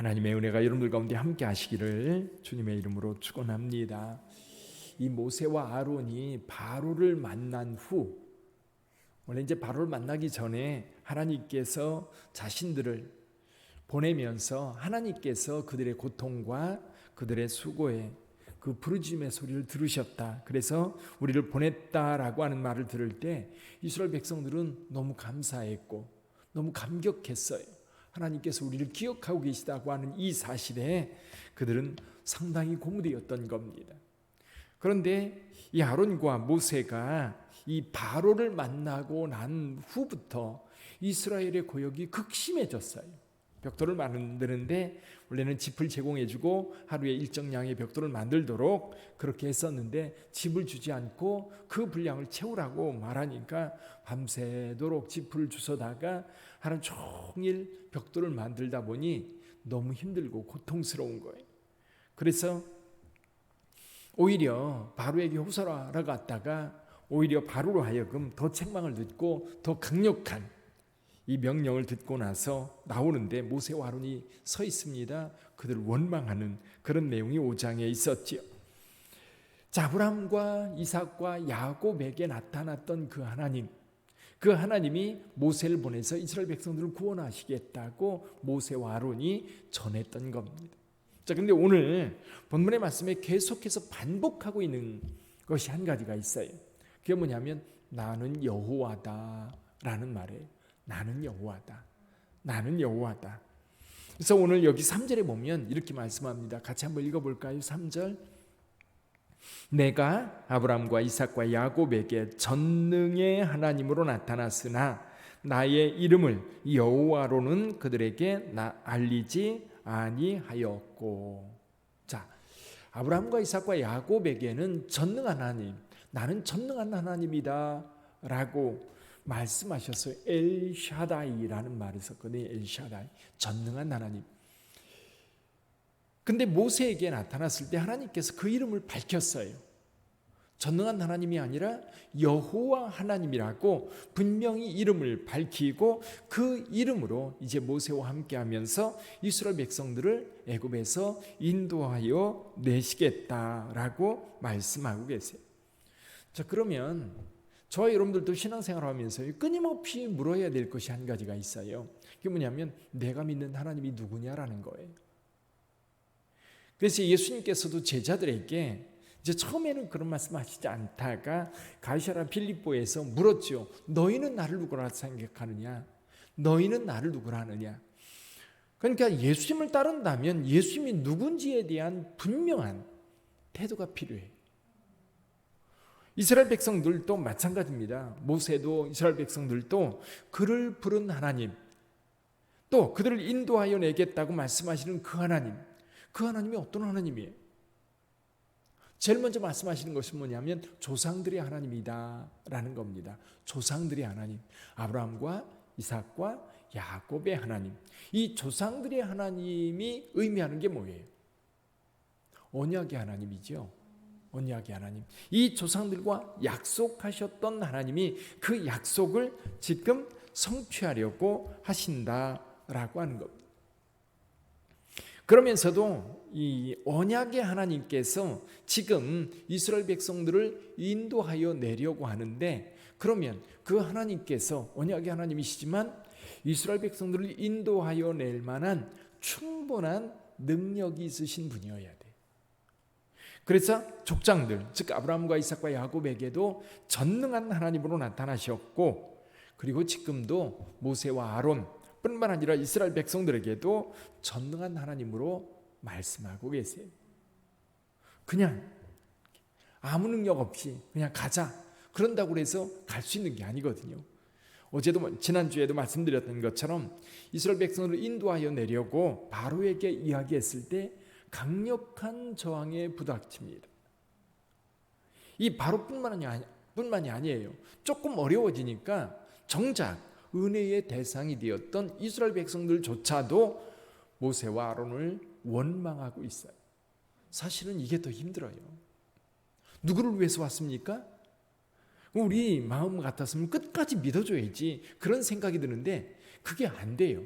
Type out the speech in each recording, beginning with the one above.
하나님의 은혜가 여러분들 가운데 함께 하시기를 주님의 이름으로 축원합니다. 이 모세와 아론이 바로를 만난 후 원래 이제 바로를 만나기 전에 하나님께서 자신들을 보내면서 하나님께서 그들의 고통과 그들의 수고에 그 부르짖음의 소리를 들으셨다. 그래서 우리를 보냈다라고 하는 말을 들을 때 이스라엘 백성들은 너무 감사했고 너무 감격했어요. 하나님께서 우리를 기억하고 계시다고 하는 이 사실에 그들은 상당히 고무되었던 겁니다. 그런데 이 아론과 모세가 이 바로를 만나고 난 후부터 이스라엘의 고역이 극심해졌어요. 벽돌을 만드는데 원래는 집을 제공해주고 하루에 일정량의 벽돌을 만들도록 그렇게 했었는데 집을 주지 않고 그 분량을 채우라고 말하니까 밤새도록 집을 주서다가 하루 종일 벽돌을 만들다 보니 너무 힘들고 고통스러운 거예요. 그래서 오히려 바로에게 호소하러 갔다가 오히려 바로로 하여금 더 책망을 듣고 더 강력한 이 명령을 듣고 나서 나오는데 모세와 아론이 서 있습니다. 그들을 원망하는 그런 내용이 5장에 있었지요. 자, 아브라함과 이삭과 야곱에게 나타났던 그 하나님, 그 하나님이 모세를 보내서 이스라엘 백성들을 구원하시겠다고 모세와 아론이 전했던 겁니다. 자, 근데 오늘 본문의 말씀에 계속해서 반복하고 있는 것이 한 가지가 있어요. 그게 뭐냐면 나는 여호와다라는 말이에요. 나는 여호와다. 나는 여호와다. 그래서 오늘 여기 3절에 보면 이렇게 말씀합니다. 같이 한번 읽어 볼까요? 3절. 내가 아브라함과 이삭과 야곱에게 전능의 하나님으로 나타났으나 나의 이름을 여호와로는 그들에게 나 알리지 아니하였고. 자, 아브라함과 이삭과 야곱에게는 전능한 하나님, 나는 전능한 하나님이다라고 말씀하셨어요. 엘샤다이라는 말이 있었거든요. 엘샤다이. 전능한 하나님. 근데 모세에게 나타났을 때 하나님께서 그 이름을 밝혔어요. 전능한 하나님이 아니라 여호와 하나님이라고 분명히 이름을 밝히고 그 이름으로 이제 모세와 함께 하면서 이스라엘 백성들을 애굽에서 인도하여 내시겠다라고 말씀하고 계세요. 자, 그러면 저와 여러분들도 신앙생활 하면서 끊임없이 물어야 될 것이 한 가지가 있어요. 그게 뭐냐면 내가 믿는 하나님이 누구냐라는 거예요. 그래서 예수님께서도 제자들에게 이제 처음에는 그런 말씀 하시지 않다가 가이사라 필립보에서 물었죠. 너희는 나를 누구라 생각하느냐? 너희는 나를 누구라 하느냐? 그러니까 예수님을 따른다면 예수님이 누군지에 대한 분명한 태도가 필요해요. 이스라엘 백성들도 마찬가지입니다. 모세도 이스라엘 백성들도 그를 부른 하나님, 또 그들을 인도하여 내겠다고 말씀하시는 그 하나님, 그 하나님이 어떤 하나님이에요? 제일 먼저 말씀하시는 것은 뭐냐면 조상들의 하나님이다라는 겁니다. 조상들의 하나님, 아브라함과 이삭과 야곱의 하나님. 이 조상들의 하나님이 의미하는 게 뭐예요? 언약의 하나님이죠. 언약의 하나님. 이 조상들과 약속하셨던 하나님이 그 약속을 지금 성취하려고 하신다라고 하는 겁니다. 그러면서도 이 언약의 하나님께서 지금 이스라엘 백성들을 인도하여 내려고 하는데 그러면 그 하나님께서 언약의 하나님이시지만 이스라엘 백성들을 인도하여 낼 만한 충분한 능력이 있으신 분이어야 돼. 그래서 족장들, 즉 아브라함과 이삭과 야곱에게도 전능한 하나님으로 나타나셨고 그리고 지금도 모세와 아론 뿐만 아니라 이스라엘 백성들에게도 전능한 하나님으로 말씀하고 계세요. 그냥 아무 능력 없이 그냥 가자. 그런다고 해서 갈 수 있는 게 아니거든요. 어제도 지난주에도 말씀드렸던 것처럼 이스라엘 백성을 인도하여 내려고 바로에게 이야기했을 때 강력한 저항에 부닥칩니다. 이 바로뿐만이 아니, 뿐만이 아니에요. 조금 어려워지니까 정작 은혜의 대상이 되었던 이스라엘 백성들조차도 모세와 아론을 원망하고 있어요. 사실은 이게 더 힘들어요. 누구를 위해서 왔습니까? 우리 마음 같았으면 끝까지 믿어줘야지 그런 생각이 드는데 그게 안 돼요.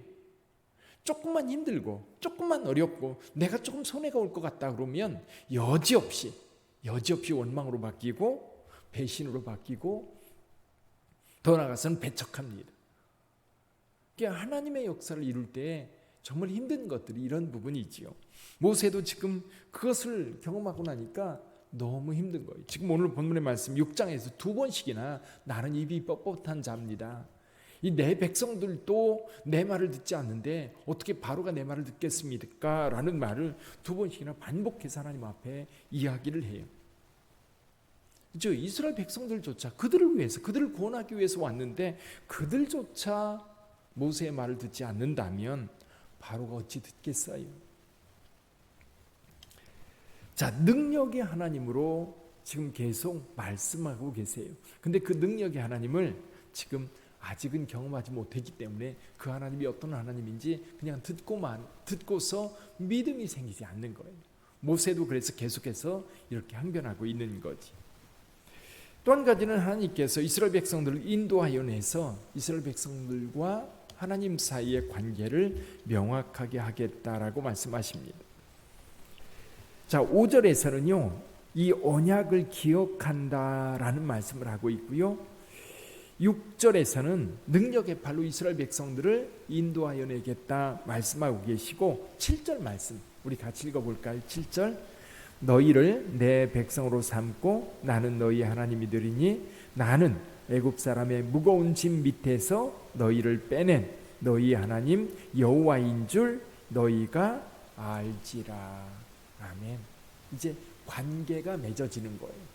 조금만 힘들고 조금만 어렵고 내가 조금 손해가 올 것 같다 그러면 여지없이 여지없이 원망으로 바뀌고 배신으로 바뀌고 더 나아가서는 배척합니다. 그러니까 하나님의 역사를 이룰 때 정말 힘든 것들이 이런 부분이지요. 모세도 지금 그것을 경험하고 나니까 너무 힘든 거예요. 지금 오늘 본문의 말씀 6장에서 두 번씩이나 나는 입이 뻣뻣한 자입니다. 이 내 백성들도 내 말을 듣지 않는데 어떻게 바로가 내 말을 듣겠습니까? 라는 말을 두 번씩이나 반복해서 하나님 앞에 이야기를 해요. 저 이스라엘 백성들조차 그들을 위해서 그들을 구원하기 위해서 왔는데 그들조차 모세의 말을 듣지 않는다면 바로가 어찌 듣겠어요? 자, 능력의 하나님으로 지금 계속 말씀하고 계세요. 근데 그 능력의 하나님을 지금 아직은 경험하지 못했기 때문에 그 하나님이 어떤 하나님인지 그냥 듣고만 듣고서 믿음이 생기지 않는 거예요. 모세도 그래서 계속해서 이렇게 항변하고 있는 거지. 또 한 가지는 하나님께서 이스라엘 백성들을 인도하여 내서 이스라엘 백성들과 하나님 사이의 관계를 명확하게 하겠다라고 말씀하십니다. 자, 5절에서는요. 이 언약을 기억한다라는 말씀을 하고 있고요. 6절에서는 능력의 발로 이스라엘 백성들을 인도하여 내겠다 말씀하고 계시고 7절 말씀 우리 같이 읽어 볼까요? 7절 너희를 내 백성으로 삼고 나는 너희 하나님이 되리니 나는 애굽 사람의 무거운 짐 밑에서 너희를 빼낸 너희 하나님 여호와인 줄 너희가 알지라. 아멘. 이제 관계가 맺어지는 거예요.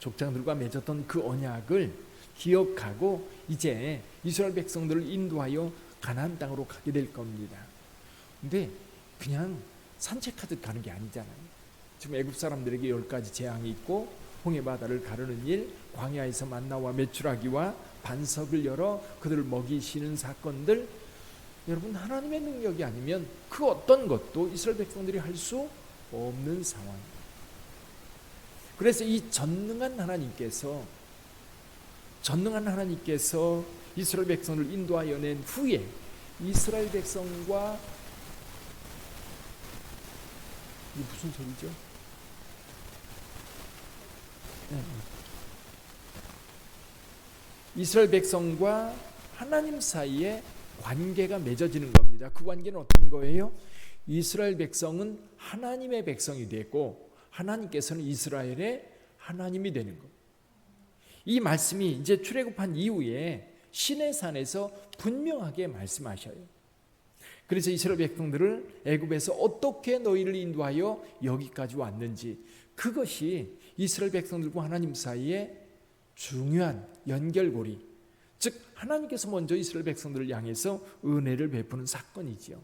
족장들과 맺었던 그 언약을 기억하고 이제 이스라엘 백성들을 인도하여 가나안 땅으로 가게 될 겁니다. 근데 그냥 산책하듯 가는 게 아니잖아요. 지금 애굽 사람들에게 열 가지 재앙이 있고 홍해 바다를 가르는 일, 광야에서 만나와 메추라기와 반석을 열어 그들을 먹이시는 사건들 여러분 하나님의 능력이 아니면 그 어떤 것도 이스라엘 백성들이 할 수 없는 상황. 그래서 이 전능한 하나님께서 전능한 하나님께서 이스라엘 백성을 인도하여 낸 후에 이스라엘 백성과 이 무슨 소리죠? 네. 이스라엘 백성과 하나님 사이에 관계가 맺어지는 겁니다. 그 관계는 어떤 거예요? 이스라엘 백성은 하나님의 백성이 되고 하나님께서는 이스라엘의 하나님이 되는 것. 이 말씀이 이제 출애굽한 이후에 신의 산에서 분명하게 말씀하셔요. 그래서 이스라엘 백성들을 애굽에서 어떻게 너희를 인도하여 여기까지 왔는지 그것이 이스라엘 백성들과 하나님 사이에 중요한 연결고리 즉 하나님께서 먼저 이스라엘 백성들을 향해서 은혜를 베푸는 사건이지요.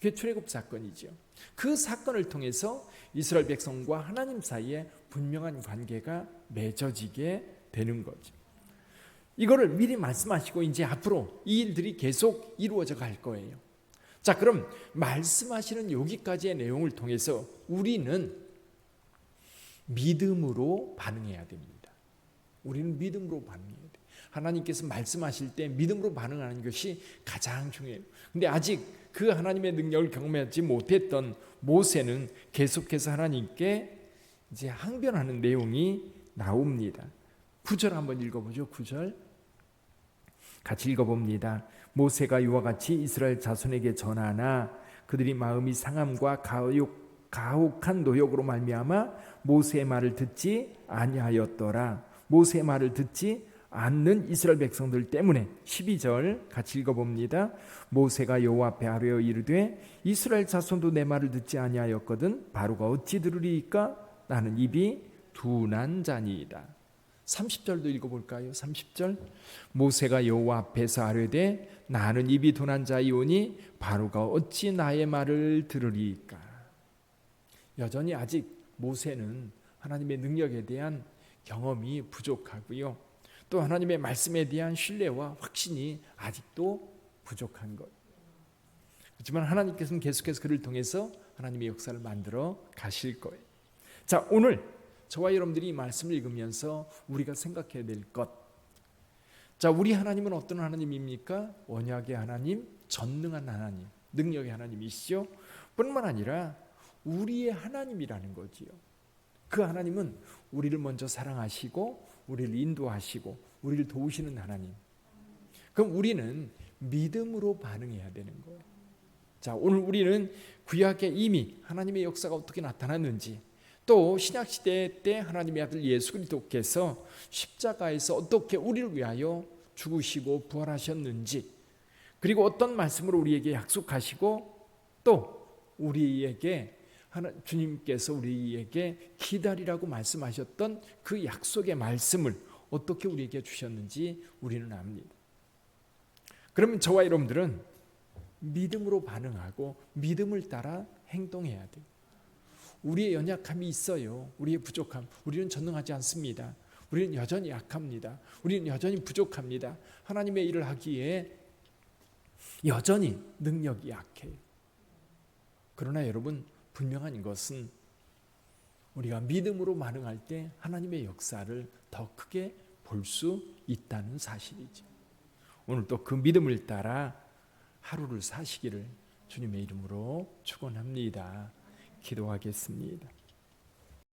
그게 출애굽 사건이지요. 그 사건을 통해서 이스라엘 백성과 하나님 사이에 분명한 관계가 맺어지게 되는 거죠. 이거를 미리 말씀하시고 이제 앞으로 이 일들이 계속 이루어져 갈 거예요. 자, 그럼 말씀하시는 여기까지의 내용을 통해서 우리는 믿음으로 반응해야 됩니다. 우리는 믿음으로 반응해야 돼. 하나님께서 말씀하실 때 믿음으로 반응하는 것이 가장 중요해요. 근데 아직 그 하나님의 능력을 경험하지 못했던 모세는 계속해서 하나님께 이제 항변하는 내용이 나옵니다. 9절 한번 읽어보죠. 9절 같이 읽어봅니다. 모세가 이와 같이 이스라엘 자손에게 전하나 그들이 마음이 상함과 가혹, 가혹한 노역으로 말미암아 모세의 말을 듣지 아니하였더라. 모세의 말을 듣지 않는 이스라엘 백성들 때문에 12절 같이 읽어봅니다. 모세가 여호와 앞에 아뢰어 이르되 이스라엘 자손도 내 말을 듣지 아니하였거든 바로가 어찌 들으리이까 나는 입이 둔한 자니이다. 30절도 읽어볼까요? 30절 모세가 여호와 앞에서 아뢰되 나는 입이 둔한 자이오니 바로가 어찌 나의 말을 들으리이까 여전히 아직 모세는 하나님의 능력에 대한 경험이 부족하고요. 또 하나님의 말씀에 대한 신뢰와 확신이 아직도 부족한 것. 그렇지만 하나님께서는 계속해서 그를 통해서 하나님의 역사를 만들어 가실 거예요. 자, 오늘 저와 여러분들이 이 말씀을 읽으면서 우리가 생각해야 될 것. 자, 우리 하나님은 어떤 하나님입니까? 언약의 하나님, 전능한 하나님, 능력의 하나님이시죠. 뿐만 아니라 우리의 하나님이라는 거지요. 그 하나님은 우리를 먼저 사랑하시고 우리를 인도하시고 우리를 도우시는 하나님. 그럼 우리는 믿음으로 반응해야 되는 거예요. 자, 오늘 우리는 구약에 이미 하나님의 역사가 어떻게 나타났는지 또 신약 시대 때 하나님의 아들 예수 그리스도께서 십자가에서 어떻게 우리를 위하여 죽으시고 부활하셨는지 그리고 어떤 말씀으로 우리에게 약속하시고 또 우리에게 하나, 주님께서 우리에게 기다리라고 말씀하셨던 그 약속의 말씀을 어떻게 우리에게 주셨는지 우리는 압니다. 그러면 저와 여러분들은 믿음으로 반응하고 믿음을 따라 행동해야 돼요. 우리의 연약함이 있어요. 우리의 부족함. 우리는 전능하지 않습니다. 우리는 여전히 약합니다. 우리는 여전히 부족합니다. 하나님의 일을 하기에 여전히 능력이 약해요. 그러나 여러분 분명한 것은 우리가 믿음으로 반응할 때 하나님의 역사를 더 크게 볼 수 있다는 사실이죠. 오늘 또 그 믿음을 따라 하루를 사시기를 주님의 이름으로 축원합니다. 기도하겠습니다.